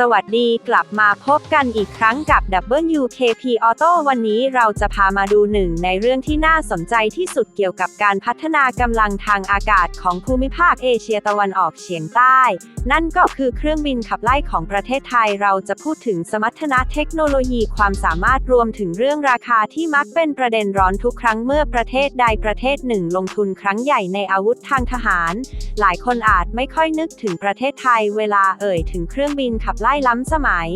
สวัสดีกลับมาพบกันอีกครั้งกับ WKP Auto วันนี้เราจะพามาดูหนึ่งในเรื่องที่น่าสนใจที่สุดเกี่ยวกับการพัฒนากำลังทางอากาศของภูมิภาคเอเชียตะวันออกเฉียงใต้ นั่นก็คือเครื่องบินขับไล่ของประเทศไทยเราจะพูดถึงสมรรถนะเทคโนโลยีความสามารถรวมถึงเรื่องราคาที่มักเป็นประเด็นร้อนทุกครั้งเมื่อประเทศใดประเทศหนึ่ง ลงทุนครั้งใหญ่ในอาวุธทางทหาร หลายคนอาจไม่ค่อยนึกถึงประเทศไทยเวลาเอ่ยถึงเครื่องบินขับไล่ล้ำสมัย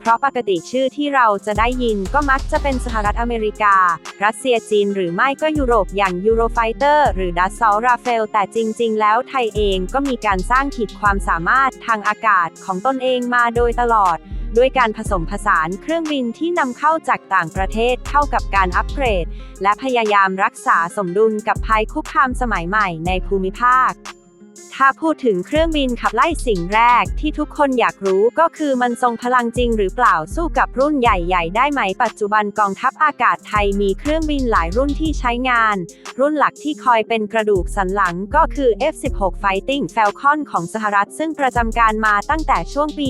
เพราะปกติชื่อที่เราจะได้ยินก็มักจะเป็นสหรัฐอเมริกา รัสเซียจีนหรือไม่ก็ยุโรปอย่างยูโรไฟเตอร์หรือดัสซอลราเฟลแต่จริง ๆ แล้วไทยเองก็มีการสร้างขีดความสามารถทางอากาศของตนเองมาโดยตลอดด้วยการผสมผสานเครื่องบินที่นำเข้าจากต่างประเทศเข้ากับการอัปเกรด และพยายามรักษาสมดุลกับภัยคุกคามสมัยใหม่ในภูมิภาค ถ้าพูดถึงเครื่องบินขับไล่สิ่งแรกที่ทุกคนอยากรู้ก็คือมันทรงพลังจริงหรือเปล่าสู้กับรุ่นใหญ่ๆ ได้ไหมปัจจุบันกองทัพอากาศไทยมีเครื่องบินหลายรุ่นที่ใช้งาน รุ่นหลักที่คอยเป็นกระดูกสันหลังก็คือ F-16 Fighting Falcon ของสหรัฐ ซึ่งประจำการมาตั้งแต่ช่วงปี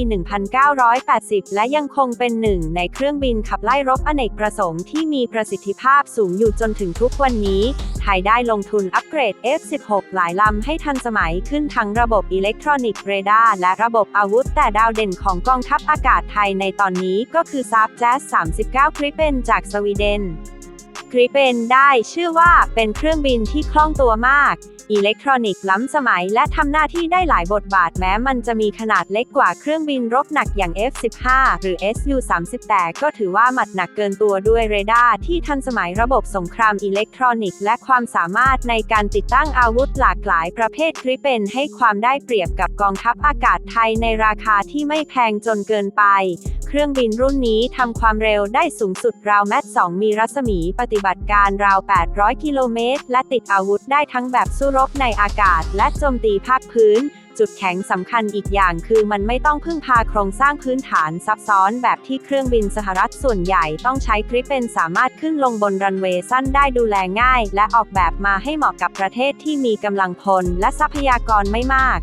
1980 และยังคงเป็นหนึ่งในเครื่องบินขับไล่รบอเนกประสงค์ที่มีประสิทธิภาพสูงอยู่จนถึงทุกวันนี้ไทยได้ลงทุนอัปเกรด F-16 หลายลำให้ทันสมัยคือขึ้นทั้งระบบอิเล็กทรอนิกส์เรดาร์และระบบอาวุธ แต่ดาวเด่นของกองทัพอากาศไทยในตอนนี้ก็คือซาบแจ๊ส39คริปเปนจากสวีเดนคริเปนได้ชื่อว่าเป็นเครื่องบินที่คล่องตัวมาก อิเล็กทรอนิกส์ล้ำสมัย และทำหน้าที่ได้หลายบทบาทแม้มันจะมีขนาดเล็กกว่าเครื่องบินรบหนักอย่าง F-15 หรือ Su-30 แต่ก็ถือว่าหมัดหนักเกินตัวด้วยเรดาร์ที่ทันสมัยระบบสงครามอิเล็กทรอนิกส์และความสามารถในการติดตั้งอาวุธหลากหลายประเภทกริเปนให้ความได้เปรียบกับกองทัพอากาศไทยในราคาที่ไม่แพงจนเกินไป เครื่องบินรุ่นนี้ทำความเร็วได้สูงสุดราวแมต2มีรัศมีปฏิบัติการราว 800 กิโลเมตร และติดอาวุธได้ทั้งแบบสู้รบในอากาศ และโจมตีภาคพื้น จุดแข็งสำคัญอีกอย่างคือมันไม่ต้องพึ่งพาโครงสร้างพื้นฐานซับซ้อนแบบที่เครื่องบินสหรัฐส่วนใหญ่ต้องใช้กริปเป็นสามารถขึ้นลงบนรันเวย์สั้นได้ดูแลง่าย และออกแบบมาให้เหมาะกับประเทศที่มีกำลังพลและทรัพยากรไม่มาก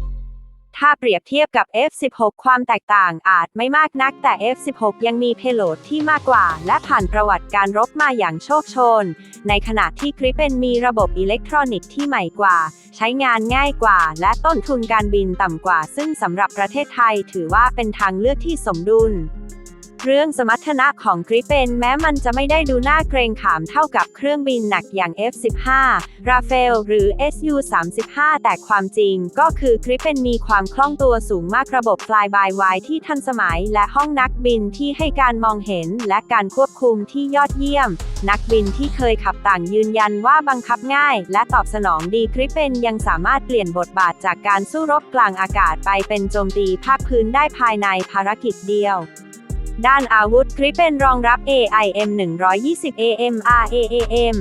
ถ้าเปรียบเทียบกับ F16 ความแตกต่างอาจไม่มากนักแต่ F16 ยังมีเพโลดที่มากกว่า และผ่านประวัติการรบมาอย่างโชคโชน ในขณะที่กริปเป็นมีระบบอิเล็กทรอนิกส์ที่ใหม่กว่า ใช้งานง่ายกว่า และต้นทุนการบินต่ำกว่า ซึ่งสำหรับประเทศไทยถือว่าเป็นทางเลือกที่สมดุล เรื่องสมรรถนะของกริปเปนแม้มันจะไม่ได้ดูน่าเกรงขามเท่ากับเครื่องบินหนักอย่าง F-15 ราเฟลหรือ Su-35 แต่ความจริงก็คือกริปเปนมีความคล่องตัวสูงมากระบบ Fly by Wire ที่ทันสมัยและห้องนักบินที่ให้การมองเห็นและการควบคุมที่ยอดเยี่ยม นักบินที่เคยขับต่างยืนยันว่าบังคับง่าย และตอบสนองดีกริปเปนยังสามารถเปลี่ยนบทบาทจากการสู้รบกลางอากาศไปเป็นโจมตีภาคพื้นได้ภายในภารกิจเดียว ด้านอาวุธกริปเป็นรองรับ AIM 120 AMR AAM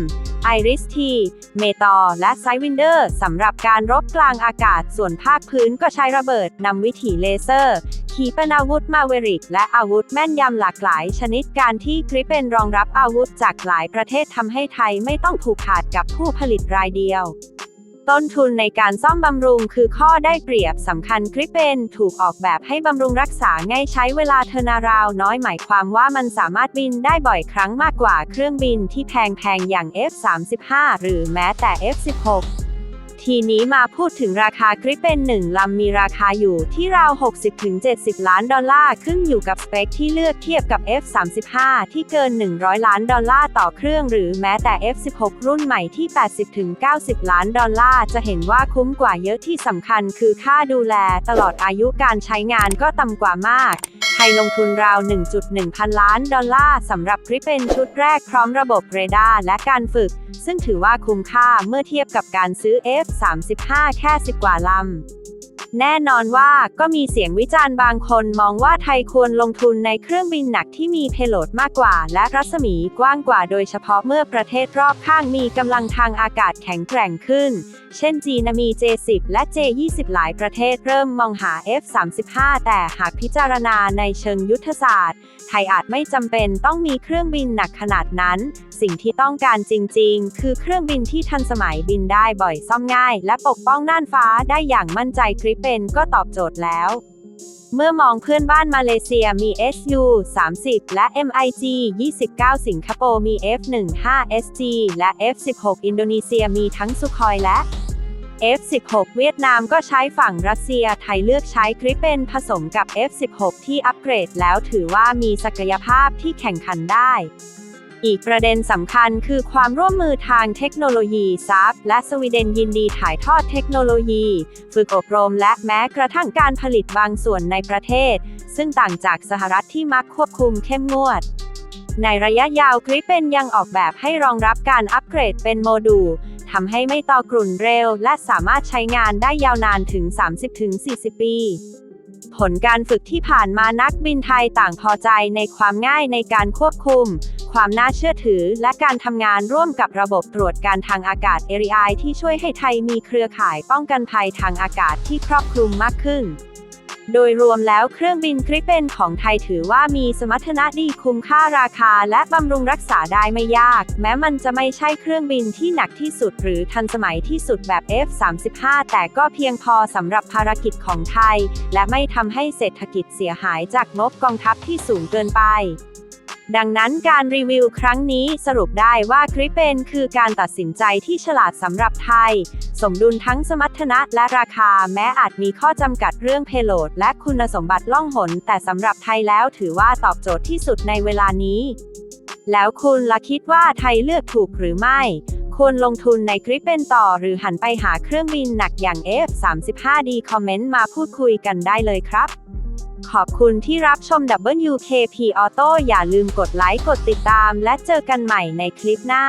Iris T เมตอและ Sidewinder สำหรับการรบกลางอากาศส่วนภาคพื้นก็ใช้ระเบิดนำวิถีเลเซอร์ ขีปนาวุธมาเวริก และอาวุธแม่นยำหลากหลายชนิดการที่กริปเป็นรองรับอาวุธจากหลายประเทศทำให้ไทยไม่ต้องผูกขาดกับผู้ผลิตรายเดียว ต้นทุนในการซ่อมบำรุงคือข้อได้เปรียบสำคัญคริปเปนถูกออกแบบให้บำรุงรักษาง่ายใช้เวลาเทอร์นาราวน้อยหมายความว่ามันสามารถบินได้บ่อยครั้งมากกว่าเครื่องบินที่แพงๆอย่าง F-35 หรือแม้แต่ F-16 ทีนี้มาพูดถึงราคากริปเป็นหนึ่งลำมีราคาอยู่ที่ราว 60-70 ล้านดอลลาร์ขึ้นอยู่กับสเปคที่เลือกเทียบกับ F35 ที่เกิน 100 ล้านดอลลาร์ต่อเครื่องหรือแม้แต่ F16 รุ่นใหม่ที่ 80-90 ล้านดอลลาร์จะเห็นว่าคุ้มกว่าเยอะที่สำคัญคือค่าดูแลตลอดอายุการใช้งานก็ต่ำกว่ามาก ทยลงทุนราว 1.1 พันล้านดอลลาร์สำหรับกริปเป็นชุดแรกพร้อมระบบเรดาร์และการฝึก ซึ่งถือว่าคุ้มค่าเมื่อเทียบกับการซื้อ F35 แค่ 10 กว่าลำ แน่นอนว่าก็มีเสียงวิจารณ์บางคนมองว่าไทยควรลงทุนในเครื่องบินหนักที่มีเพโลดมากกว่า และรัศมีกว้างกว่าโดยเฉพาะเมื่อประเทศรอบข้างมีกำลังทางอากาศแข็งแกร่งขึ้น เช่นจีนมี J10 และ J20 หลายประเทศเริ่มมองหา F35 แต่หากพิจารณาในเชิงยุทธศาสตร์ ไทยอาจไม่จำเป็นต้องมีเครื่องบินหนักขนาดนั้น สิ่งที่ต้องการจริง ๆ คือเครื่องบินที่ทันสมัยบินได้บ่อยซ่อมง่าย และปกป้องน่านฟ้าได้อย่างมั่นใจกริปเป็นก็ตอบโจทย์แล้ว เมื่อมองเพื่อนบ้านมาเลเซียมี SU 30 และ MiG 29 สิงคโปร์มี F15 SG และ F16 อินโดนีเซียมีทั้งสุคอยและ F16 เวียดนามก็ใช้ฝั่งรัสเซียไทยเลือกใช้กริปเปนผสมกับ F16 ที่อัปเกรดแล้วถือว่ามีศักยภาพที่แข่งขันได้ อีกประเด็นสำคัญคือความร่วมมือทางเทคโนโลยีซับและสวีเดนยินดีถ่ายทอดเทคโนโลยี ฝึกอบรมและแม้กระทั่งการผลิตบางส่วนในประเทศ ซึ่งต่างจากสหรัฐที่มักควบคุมเข้มงวด ในระยะยาวกริปเป็นยังออกแบบให้รองรับการอัปเกรดเป็นโมดูลทำให้ไม่ต่อกรุ่นเร็ว และสามารถใช้งานได้ยาวนานถึง 30-40 ปีผลการฝึกที่ผ่านมานักบินไทยต่างพอใจในความง่ายในการควบคุม ความน่าเชื่อถือ และการทำงานร่วมกับระบบตรวจการทางอากาศ ARI ที่ช่วยให้ไทยมีเครือข่ายป้องกันภัยทางอากาศที่ครอบคลุมมากขึ้น โดยรวมแล้วเครื่องบินกริปเปนของไทยถือว่ามีสมรรถนะดีคุ้มค่าราคา และบำรุงรักษาได้ไม่ยาก แม้มันจะไม่ใช่เครื่องบินที่หนักที่สุดหรือทันสมัยที่สุดแบบ F35 แต่ก็เพียงพอสำหรับภารกิจของไทย และไม่ทำให้เศรษฐกิจเสียหายจากงบกองทัพที่สูงเกินไป ดังนั้นการรีวิวครั้งนี้สรุปได้ว่าคริปเปนคือการตัดสินใจที่ฉลาดสำหรับไทย สมดุลทั้งสมรรถนะและราคาแม้อาจมีข้อจำกัดเรื่องเพโลด และคุณสมบัติล่องหน แต่สำหรับไทยแล้วถือว่าตอบโจทย์ที่สุดในเวลานี้ แล้วคุณล่ะคิดว่าไทยเลือกถูกหรือไม่ควรลงทุนในคริปเป็นต่อหรือหันไปหาเครื่องบินหนักอย่าง F35D คอมเมนต์มาพูดคุยกันได้เลยครับ ขอบคุณที่รับชม WKP Auto อย่าลืมกดไลค์ กดติดตาม และเจอกันใหม่ในคลิปหน้า